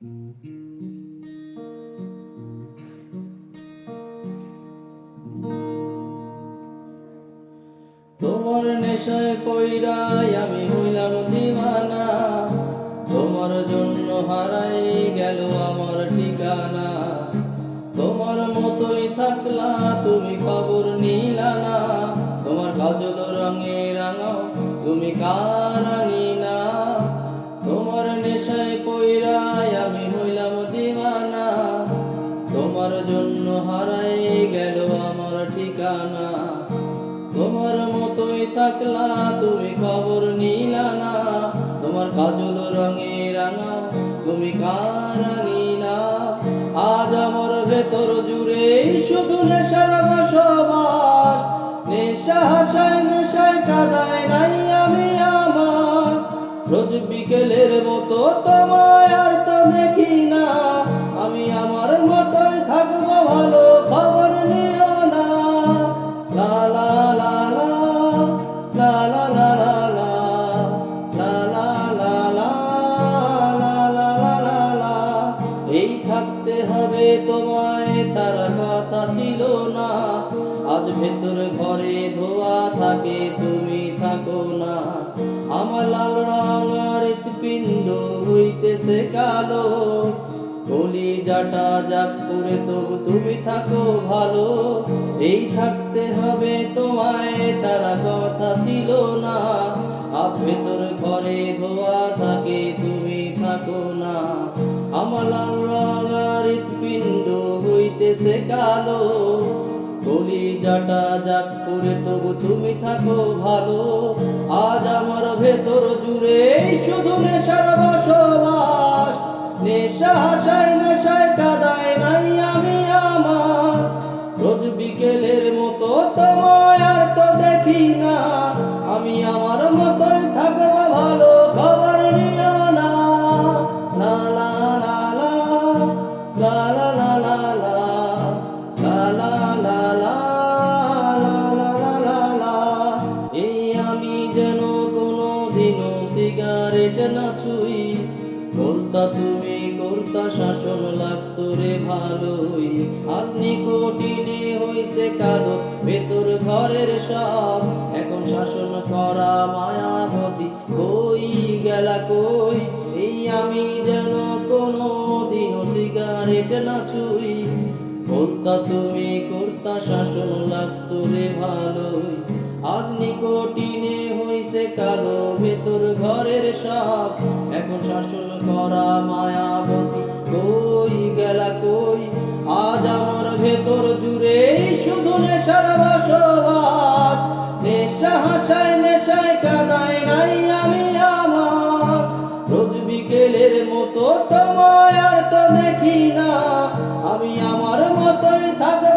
তোমার নেশায় পইরাই আমি হইলাম দিওয়ানা তোমার জন্য হারাই গেল আমার ঠিকানা। তোমার মতোই থাকলা, তুমি খবর নিলা না তোমার কাজল রঙে রাঙাও, তুমি কারানি না তোমার নেশায় পইরাই তোমার জন্য হারাই গেল আমার ঠিকানা। তোমার মতোই থাকলা, তুমি খবর নিলা না। তোমার কাজল রঙে রাঙা, তুমি কারানি না আজ আমার ভেতর জুড়ে শুধু নেশার বসবাস। নেশা হাসায়, নেশায় কাদায় নাই আমি আমার। রোজ বিকেলের মতো তোমায় আর তো দেখি তোমায় ছাড়া কথা ছিল না। আজ ভেতর ঘরে ধোয়া থাকে, তুমি থাকো না। আমার লাল রঙের পিণ্ড হইতেছে কালো। কলি জাটা যাক করে তবু তুমি থাকো ভালো। এই থাকতে হবে তোমায় ছাড়া কথা ছিল না। আজ ভেতর ঘরে ধোয়া থাকে, তুমি থাকো না। আমার লাল পিণ্ড হইতেছে কালো কলি জাটা যাক করে তবু তুমি থাকো ভালো। আজ আমার ভেতর জুড়ে শুধু নেশার বসবাস। নেশা হাসায়, নেশায় কাদায় নাই আমি আমার। রোজ বিকেলের সিগারেট না ছুই করতা তুমি করতা শাসন লাগতো রে ভালোই। আজ নিকটিনে হইছে কালো, ভেতর ঘরের সব। এখন শাসন করা মায়াবতী, কই গেলা কই? এই আমি যেন কোনো দিনও সিগারেট না ছুই। করতা তুমি করতা শাসন লাগতো রে ভালোই। আজ নিকটিনে হইছে কালো ভেতর ঘরের সাপ। এখন শাসন করা মায়াবতী কই গেলা কই? আজ আমার ভেতর জুড়ে শুধু নেশার বসবাস। নেশা হাসায় নেশায় কাদায় নাই আমি আমার। রোজ বিকেলের মতো তোমায় আর তো দেখি না। আমি আমার মতোই ভালো